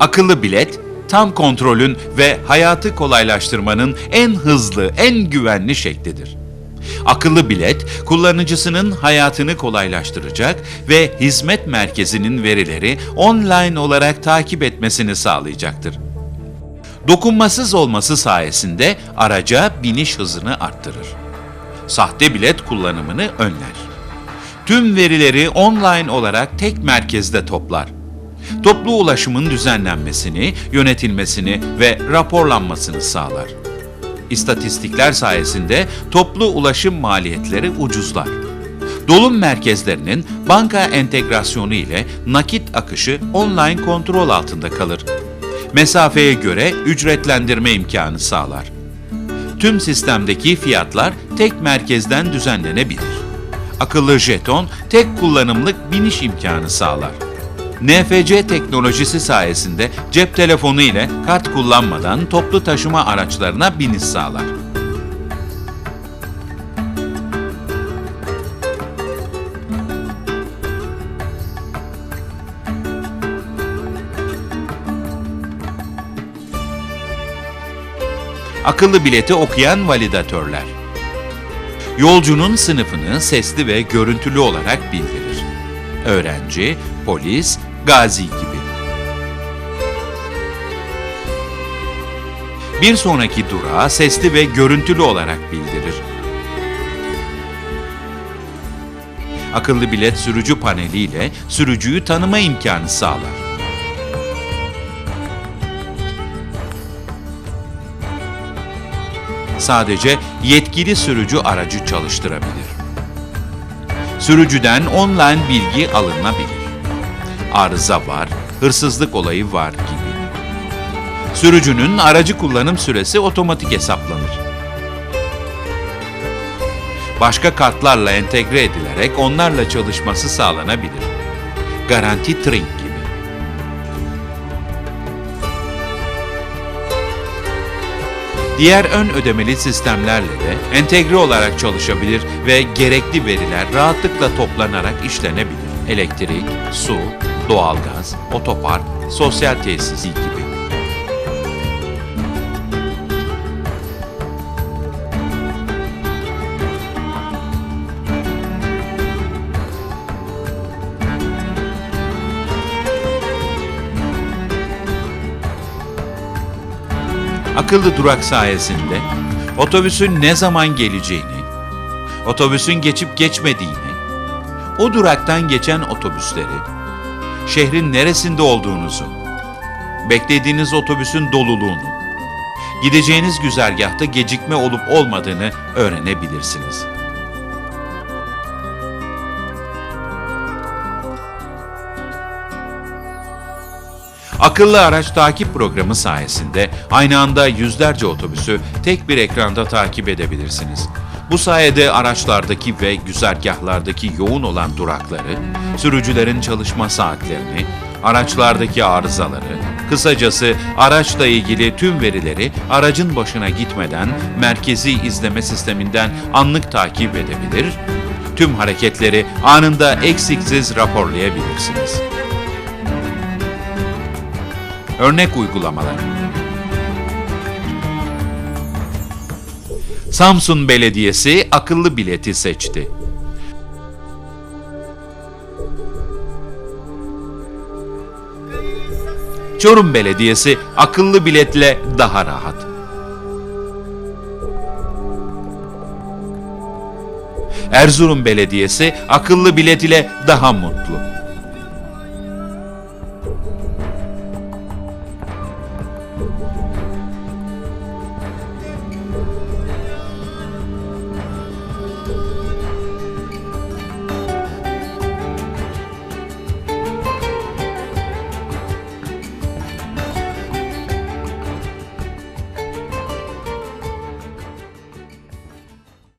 Akıllı bilet, tam kontrolün ve hayatı kolaylaştırmanın en hızlı, en güvenli şeklidir. Akıllı bilet, kullanıcısının hayatını kolaylaştıracak ve hizmet merkezinin verileri online olarak takip etmesini sağlayacaktır. Dokunmasız olması sayesinde araca biniş hızını arttırır. Sahte bilet kullanımını önler. Tüm verileri online olarak tek merkezde toplar. Toplu ulaşımın düzenlenmesini, yönetilmesini ve raporlanmasını sağlar. İstatistikler sayesinde toplu ulaşım maliyetleri ucuzlar. Dolum merkezlerinin banka entegrasyonu ile nakit akışı online kontrol altında kalır. Mesafeye göre ücretlendirme imkanı sağlar. Tüm sistemdeki fiyatlar tek merkezden düzenlenebilir. Akıllı jeton tek kullanımlık biniş imkanı sağlar. NFC teknolojisi sayesinde cep telefonu ile kart kullanmadan toplu taşıma araçlarına biniş sağlar. Akıllı bileti okuyan validatörler. Yolcunun sınıfını sesli ve görüntülü olarak bildirir. Öğrenci, polis, gazi gibi. Bir sonraki durağı sesli ve görüntülü olarak bildirir. Akıllı bilet sürücü paneliyle sürücüyü tanıma imkanı sağlar. Sadece yetkili sürücü aracı çalıştırabilir. Sürücüden online bilgi alınabilir. Arıza var, hırsızlık olayı var gibi. Sürücünün aracı kullanım süresi otomatik hesaplanır. Başka kartlarla entegre edilerek onlarla çalışması sağlanabilir. Garanti Trink gibi. Diğer ön ödemeli sistemlerle de entegre olarak çalışabilir ve gerekli veriler rahatlıkla toplanarak işlenebilir. Elektrik, su, doğalgaz, otopark, sosyal tesis gibi. Akıllı durak sayesinde otobüsün ne zaman geleceğini, otobüsün geçip geçmediğini, o duraktan geçen otobüsleri, şehrin neresinde olduğunuzu, beklediğiniz otobüsün doluluğunu, gideceğiniz güzergahta gecikme olup olmadığını öğrenebilirsiniz. Akıllı araç takip programı sayesinde aynı anda yüzlerce otobüsü tek bir ekranda takip edebilirsiniz. Bu sayede araçlardaki ve güzergahlardaki yoğun olan durakları, sürücülerin çalışma saatlerini, araçlardaki arızaları, kısacası araçla ilgili tüm verileri aracın başına gitmeden merkezi izleme sisteminden anlık takip edebilir, tüm hareketleri anında eksiksiz raporlayabilirsiniz. Örnek uygulamalar. Samsun Belediyesi akıllı bileti seçti. Çorum Belediyesi akıllı biletle daha rahat. Erzurum Belediyesi akıllı bilet ile daha mutlu.